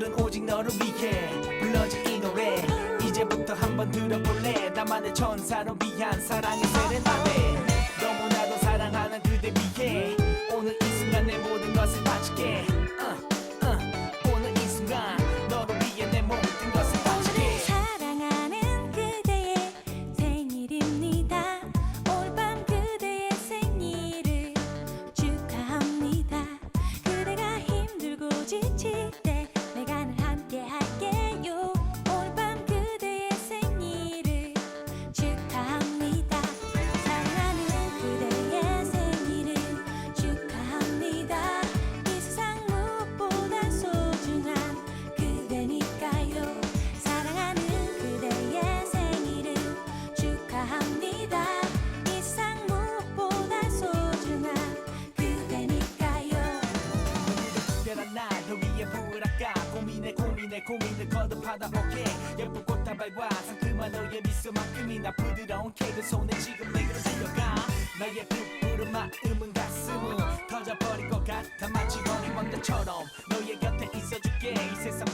오늘은 오직 너를 위해 불러진 이 노래. 이제부터 한번 들어볼래? 나만의 천사를 위한 사랑의 세레나데. 너무나도 사랑하는 그대 위해 오늘 이 순간 내 모든 것을 바칠게 위해 부을까 고민에 고민에 고민을 거듭하다 오케이. 예쁜 꽃다발과 상큼한 너의 미소만큼이나 부드러운 케이크 손에 지금 내게로 달려가. 나의 푸푸른 마음은 가슴은 터져버릴 것 같아. 마치 어린 것처럼 너의 곁에 있어줄게. 이 세상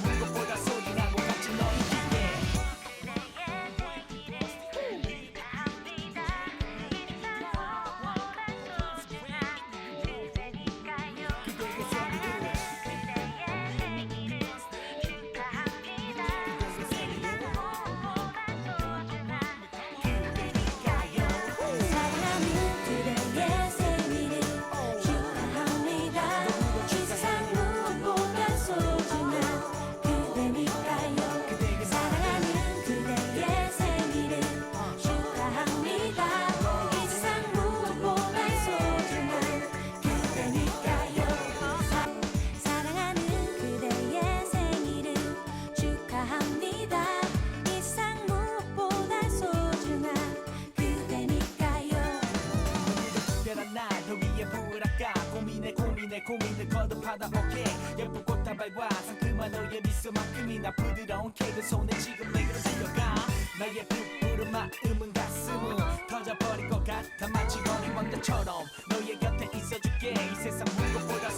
고민을 거듭하다. 오케이. 예쁜 꽃다발과 상큼한 너의 미소만큼이나 부드러운 케이크 손에 지금 내게로 들려가. 나의 부풀은 마음은 가슴은 터져버릴 것 같아. 마치 어린 왕자처럼 너의 곁에 있어줄게. 이 세상 무엇보다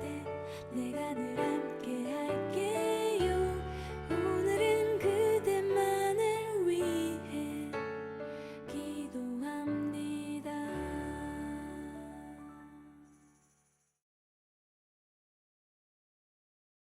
때 내가 늘